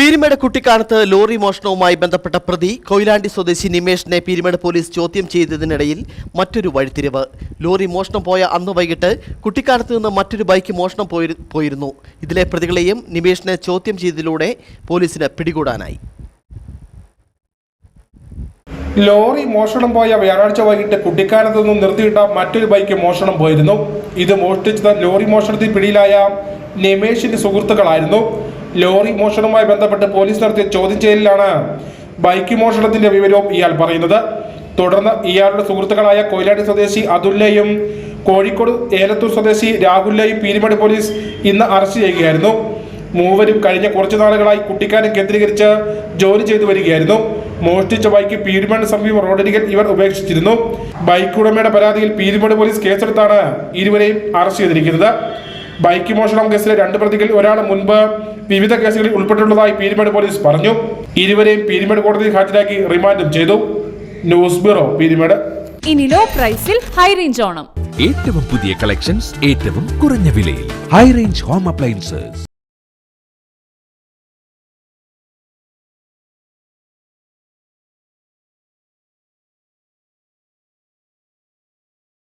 Peermade കുട്ടിക്കാനത്ത് lorry മോഷണവുമായി ബന്ധപ്പെട്ട പ്രതി കൊയിലാണ്ടി സ്വദേശി നിമേഷിനെ പീരിമേട് പോലീസ് ചോദ്യം ചെയ്തതിനിടയിൽ മറ്റൊരു വഴിത്തിരിവ്. ലോറി മോഷണം പോയ അന്ന് വൈകിട്ട് കുട്ടിക്കാനത്ത് നിന്ന് മറ്റൊരു ബൈക്ക് മോഷണം പോയിരുന്നു. ഇതിലെ പ്രതികളെയും നിമേഷിനെ ചോദ്യം ചെയ്തതിലൂടെ പോലീസിന് പിടികൂടാനായി. ലോറി മോഷണം പോയ വ്യാഴാഴ്ച വൈകിട്ട് കുട്ടിക്കാനത്ത് നിന്നും നിർത്തിയിട്ട മറ്റൊരു ബൈക്ക് മോഷണം പോയിരുന്നു. ഇത് മോഷ്ടിച്ചത് ലോറി മോഷണത്തിൽ പിടിയിലായ നിമേഷിന്റെ സുഹൃത്തുക്കളായിരുന്നു. ലോറി മോഷണവുമായി ബന്ധപ്പെട്ട് പോലീസ് നടത്തിയ ചോദ്യം ചെയ്യലിലാണ് ബൈക്ക് മോഷണത്തിന്റെ വിവരവും ഇയാൾ പറയുന്നത്. തുടർന്ന് ഇയാളുടെ സുഹൃത്തുക്കളായ കൊയിലാണ്ടി സ്വദേശി അതുല്യയും കോഴിക്കോട് ഏലത്തൂർ സ്വദേശി രാഹുലിനെയും പീരിമേട് പോലീസ് ഇന്ന് അറസ്റ്റ് ചെയ്യുകയായിരുന്നു. മൂവരും കഴിഞ്ഞ കുറച്ചു നാളുകളായി കുട്ടിക്കാനം കേന്ദ്രീകരിച്ച് ജോലി ചെയ്തു വരികയായിരുന്നു. മോഷ്ടിച്ച ബൈക്ക് പീരുമേട് സമീപം റോഡരികിൽ ഇവർ ഉപേക്ഷിച്ചിരുന്നു. ബൈക്ക് ഉടമയുടെ പരാതിയിൽ പീരുമേട് പോലീസ് കേസെടുത്താണ് ഇരുവരെയും അറസ്റ്റ് ചെയ്തിരിക്കുന്നത്. ബൈക്ക് മോഷണം കേസിലെ രണ്ട് പ്രതികൾ ഒരാൾ മുൻപ് വിവിധ കേസുകളിൽ ഉൾപ്പെട്ടിട്ടുള്ളതായി പീരുമേട് പോലീസ് പറഞ്ഞു. ഇരുവരെയും പീരുമേട് കോടതിയിൽ ഹാജരാക്കി റിമാൻഡും ചെയ്തു. News bureau Peermade. ഇനി ലോ പ്രൈസിൽ ഹൈ റേഞ്ച് ഓണം. ഏറ്റവും പുതിയ കളക്ഷൻസ് ഏറ്റവും കുറഞ്ഞ വിലയിൽ. High range home appliances.